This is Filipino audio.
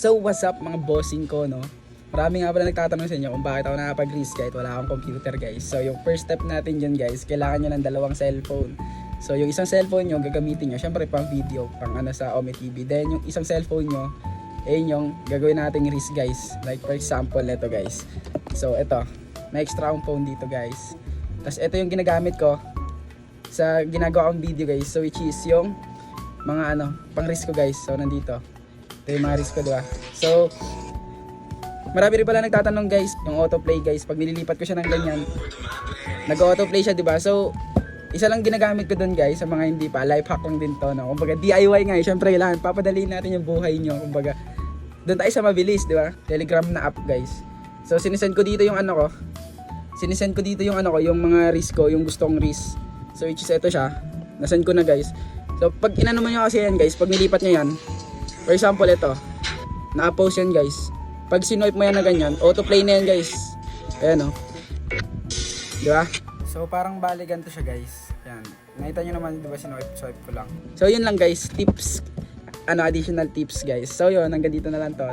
So what's up mga bossing ko no? Marami nga pala nagtatanong sa inyo kung bakit ako nakapag-risk kahit wala akong computer guys. So yung first step natin dyan guys, kailangan nyo ng dalawang cellphone. So yung isang cellphone nyo gagamitin nyo, syempre pang video, pang ano sa Ome TV. Then yung isang cellphone nyo, ayun yung gagawin nating risk guys. Like for example, ito guys. So ito, may extra akong phone dito guys. Tapos ito yung ginagamit ko sa ginagawa kong video guys. So which is yung mga ano, pang risk ko guys. So nandito. Mga risk ko, diba? So, marami rin pala nagtatanong guys, yung autoplay guys, pag nililipat ko siya ng ganyan, nag-autoplay siya, diba? So, isa lang ginagamit ko doon guys, sa mga hindi pa, life hack lang din to, no? Kumbaga, DIY nga, eh. syempre kailangan, papadaliin natin yung buhay nyo, kumbaga, doon tayo sa mabilis, di ba? Telegram na app guys. So, sinisend ko dito yung ano ko, sinisend ko dito yung ano ko, yung mga risk ko, yung gustong risk. So, which is ito siya, nasend ko na guys. So, pag inano mo nyo kasi yan guys, pag nilipat nyo yan, For example, ito. Na-post yan, guys. Pag sinuwipe mo yan na ganyan, autoplay na yan, guys. Ayan, oh. Di ba? So, parang baligan to siya, guys. Ayan. Nakita nyo naman, di ba, sinuwipe, swipe ko lang. So, yun lang, guys. Tips. Ano, additional tips, guys. So, yun. Hanggang dito na lang to.